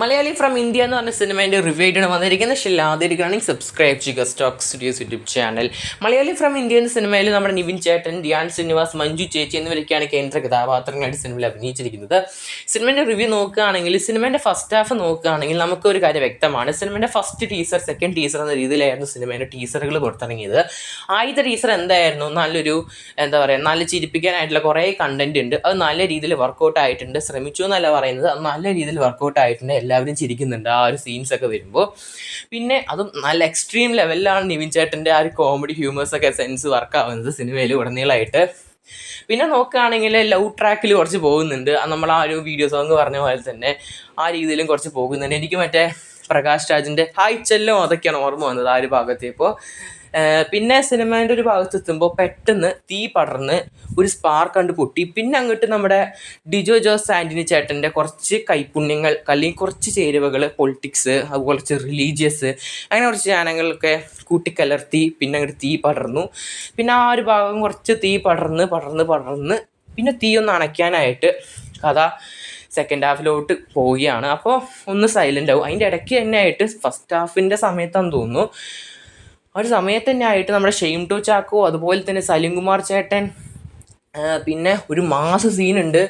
Malayali from India എന്ന് പറഞ്ഞ സിനിമേന്റെ review ആയിട്ടാണ് വന്നിരിക്കുന്നത്. പക്ഷേ ആദ്യമായിരിക്കുകയാണെങ്കിൽ സബ്സ്ക്രൈബ് ചെയ്യുക. Stock studios YouTube channel Malayali from India എന്ന സിനിമയിൽ നമ്മുടെ നിവിൻ ചേട്ടൻ ധ്യാൻ ശ്രീനിവാസ് മഞ്ജു ചേച്ചി എന്നിവരൊക്കെയാണ് കേന്ദ്ര കഥാപാത്രങ്ങളായിട്ട് സിനിമയിൽ അഭിനയിച്ചിരിക്കുന്നത്. സിനിമേന്റെ റിവ്യൂ നോക്കുകയാണെങ്കിൽ സിനിമേന്റെ ഫസ്റ്റ് ഹാഫ് നോക്കുകയാണെങ്കിൽ നമുക്ക് ഒരു കാര്യം വ്യക്തമാണ്. സിനിമേന്റെ ഫസ്റ്റ് ടീസർ സെക്കൻഡ് ടീസർ എന്ന രീതിയിലായിരുന്നു സിനിമേന്റെ ടീസറുകൾ പുറത്തിറങ്ങിയത്. ആദ്യത്തെ ടീസർ എന്തായിരുന്നു? നല്ലൊരു എന്താ പറയുക നല്ല ചിരിപ്പിക്കാനായിട്ടുള്ള കുറേ കണ്ടന്റ് ഉണ്ട്. അത് നല്ല രീതിയിൽ വർക്കൗട്ട് ആയിട്ടുണ്ട്. ശ്രമിച്ചു എന്നല്ല പറയുന്നത്. അത് നല്ല രീതിയിൽ വർക്കൗട്ട് ആയിട്ടുണ്ട് എല്ലാവരും ചിരിക്കുന്നുണ്ട് ആ ഒരു സീൻസ് ഒക്കെ വരുമ്പോൾ പിന്നെ അതും നല്ല എക്സ്ട്രീം ലെവലിലാണ് നിവിൻ ചേട്ടന്റെ ആ ഒരു കോമഡി ഹ്യൂമേഴ്സ് ഒക്കെ സെൻസ് വർക്ക് ആവുന്നത് സിനിമയിൽ ഉടനീളമായിട്ട് പിന്നെ നോക്കുകയാണെങ്കിൽ ലവ് ട്രാക്കിൽ കുറച്ച് പോകുന്നുണ്ട്. നമ്മൾ ആ ഒരു വീഡിയോ സോങ് പറഞ്ഞ പോലെ തന്നെ ആ രീതിയിലും കുറച്ച് പോകുന്നുണ്ട്. എനിക്ക് മറ്റേ പ്രകാശ് രാജിന്റെ ഹായ് ചെല്ലോ അതൊക്കെയാണ് ഓർമ്മ വന്നത് ആ ഒരു ഭാഗത്ത് ഇപ്പോൾ പിന്നെ സിനിമേന്റെ ഒരു ഭാഗത്ത് എത്തുമ്പോൾ പെട്ടെന്ന് തീ പടർന്ന് ഒരു സ്പാർക്ക് കണ്ട് പൊട്ടി. പിന്നെ അങ്ങോട്ട് നമ്മുടെ ഡിജോ ജോസ് ആന്റണി ചേട്ടന്റെ കുറച്ച് കൈപുണ്യങ്ങൾ അല്ലെങ്കിൽ കുറച്ച് ചേരുവകൾ പൊളിറ്റിക്സ് അതുപോലെ കുറച്ച് റിലീജിയസ് അങ്ങനെ കുറച്ച് ചാനങ്ങളൊക്കെ കൂട്ടിക്കലർത്തി പിന്നെ അങ്ങോട്ട് തീ പടർന്നു. പിന്നെ ആ ഒരു ഭാഗം കുറച്ച് തീ പടർന്ന് പടർന്ന് പടർന്ന് പിന്നെ തീ ഒന്ന് അണയ്ക്കാനായിട്ട് കഥ സെക്കൻഡ് ഹാഫിലോട്ട് പോവുകയാണ്. അപ്പോൾ ഒന്ന് സൈലന്റ് ആവും. അതിന്റെ ഇടയ്ക്ക് തന്നെ ആയിട്ട് ഫസ്റ്റ് ഹാഫിന്റെ സമയത്താണെന്ന് തോന്നുന്നു. ഒരു സമയത്ത് തന്നെ ആയിട്ട് നമ്മുടെ ഷെയിം ടു ചാക്കോ അതുപോലെ തന്നെ സലിം കുമാർ ചേട്ടൻ പിന്നെ ഒരു മാസ സീനുണ്ട്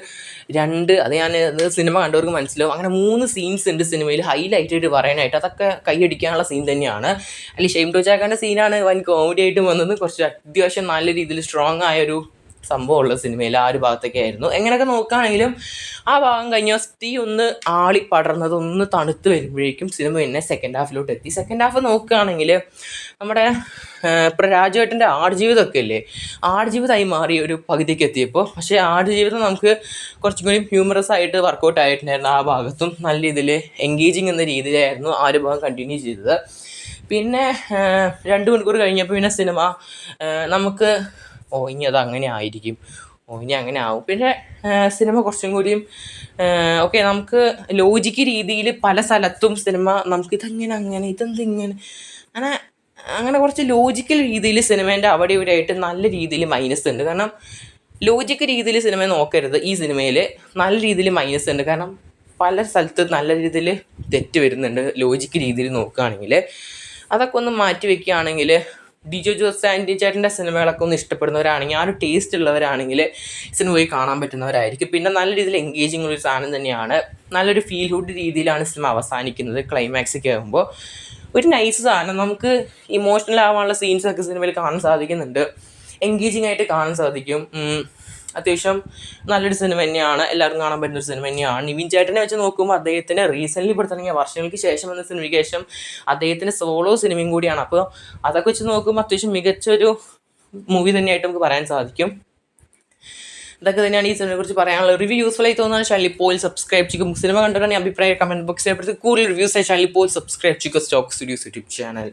രണ്ട് അത് ഞാൻ സിനിമ കണ്ടവർക്ക് മനസ്സിലാവും. അങ്ങനെ മൂന്ന് സീൻസ് ഉണ്ട് സിനിമയിൽ ഹൈലൈറ്റ് ആയിട്ട് പറയാനായിട്ട്. അതൊക്കെ കൈയടിക്കാനുള്ള സീൻ തന്നെയാണ്. അല്ലെങ്കിൽ ഷെയിം ടു ചാക്കോന്റെ സീനാണ് വൻ കോമഡി ആയിട്ട് വന്നത്. കുറച്ച് അത്യാവശ്യം നല്ല രീതിയിൽ സ്ട്രോങ് ആയൊരു സംഭവമുള്ള സിനിമയിൽ ആ ഒരു ഭാഗത്തൊക്കെ ആയിരുന്നു. എങ്ങനെയൊക്കെ നോക്കുകയാണെങ്കിലും ആ ഭാഗം കഴിഞ്ഞ തീ ഒന്ന് ആളി പടർന്നത് ഒന്ന് തണുത്ത് വരുമ്പോഴേക്കും സിനിമ പിന്നെ സെക്കൻഡ് ഹാഫിലോട്ട് എത്തി. സെക്കൻഡ് ഹാഫ് നോക്കുകയാണെങ്കിൽ നമ്മുടെ രാജുവേട്ടന്റെ ആടുജീവിതമൊക്കെ ഇല്ലേ? ആടുജീവിതമായി മാറി ഒരു പകുതിക്ക് എത്തിയപ്പോൾ പക്ഷേ ആടുജീവിതം നമുക്ക് കുറച്ചും കൂടി ഹ്യൂമറസ് ആയിട്ട് വർക്കൗട്ട് ആയിട്ടുണ്ടായിരുന്നു ആ ഭാഗത്തും. നല്ല രീതിയിൽ എൻഗേജിങ് എന്ന രീതിയിലായിരുന്നു ആ ഒരു ഭാഗം കണ്ടിന്യൂ ചെയ്തത്. പിന്നെ രണ്ട് മണിക്കൂർ കഴിഞ്ഞപ്പോൾ പിന്നെ സിനിമ നമുക്ക് ഓ ഇനി അത് അങ്ങനെ ആയിരിക്കും. ഓ ഇനി അങ്ങനെ ആവും. പിന്നെ സിനിമ കുറച്ചും കൂടിയും ഓക്കെ നമുക്ക് ലോജിക്ക് രീതിയിൽ പല സ്ഥലത്തും സിനിമ നമുക്ക് ഇതങ്ങനെ അങ്ങനെ ഇതെന്ത് ഇങ്ങനെ അങ്ങനെ അങ്ങനെ കുറച്ച് ലോജിക്കൽ രീതിയിൽ സിനിമേന്റെ അവിടെ ഇവിടെ ആയിട്ട് നല്ല രീതിയിൽ മൈനസ് ഉണ്ട്. കാരണം ലോജിക്ക് രീതിയിൽ സിനിമ നോക്കരുത് ഈ സിനിമയിൽ. നല്ല രീതിയിൽ മൈനസ് ഉണ്ട്. കാരണം പല സ്ഥലത്ത് നല്ല രീതിയിൽ തെറ്റ് വരുന്നുണ്ട് ലോജിക്ക് രീതിയിൽ നോക്കുകയാണെങ്കിൽ. അതൊക്കെ ഒന്ന് മാറ്റി വെക്കുകയാണെങ്കിൽ ഡിജോ ജോസ് ആന്റി ചേട്ടന്റെ സിനിമകളൊക്കെ ഒന്ന് ഇഷ്ടപ്പെടുന്നവരാണെങ്കിൽ ആ ഒരു ടേസ്റ്റ് ഉള്ളവരാണെങ്കിൽ സിനിമ പോയി കാണാൻ പറ്റുന്നവരായിരിക്കും. പിന്നെ നല്ല രീതിയിൽ എൻഗേജിങ് ഒരു സാധനം തന്നെയാണ്. നല്ലൊരു ഫീൽ ഹുഡ് രീതിയിലാണ് സിനിമ അവസാനിക്കുന്നത് ക്ലൈമാക്സൊക്കെ ആകുമ്പോൾ ഒരു നൈസ് സാധനം. നമുക്ക് ഇമോഷണൽ ആവാനുള്ള സീൻസൊക്കെ സിനിമയിൽ കാണാൻ സാധിക്കുന്നുണ്ട്. എൻഗേജിങ് ആയിട്ട് കാണാൻ സാധിക്കും. അത്യാവശ്യം നല്ലൊരു സിനിമ തന്നെയാണ്. എല്ലാവരും കാണാൻ പറ്റുന്ന ഒരു സിനിമ തന്നെയാണ്. നിവിൻ ചേട്ടനെ വെച്ച് നോക്കുമ്പോൾ അദ്ദേഹത്തിന് റീസെന്റ്ലി തുടങ്ങിയ വർഷങ്ങൾക്ക് ശേഷം വന്ന സിനിമയ്ക്ക് ശേഷം അദ്ദേഹത്തിന് സോളോ സിനിമയും കൂടിയാണ്. അപ്പോൾ അതൊക്കെ വെച്ച് നോക്കുമ്പോൾ അത്യാവശ്യം മികച്ചൊരു മൂവി തന്നെയായിട്ട് നമുക്ക് പറയാൻ സാധിക്കും. ഇതൊക്കെ തന്നെയാണ് ഈ സിനിമയെ കുറിച്ച് പറയാനുള്ളത്. റിവ്യൂ യൂസ്ഫുൾ ആയി തോന്നുന്ന പോൽ സബ്സ്ക്രൈബ് ചെയ്യും സിനിമ കണ്ടിട്ടാണ് അഭിപ്രായം കമന്റ് ബോക്സിൽ കൂടുതൽ റിവ്യൂസ് ആയി ഷാലി പോൽ സബ്സ്ക്രൈബ് ചെയ്യുക. Stock studios YouTube channel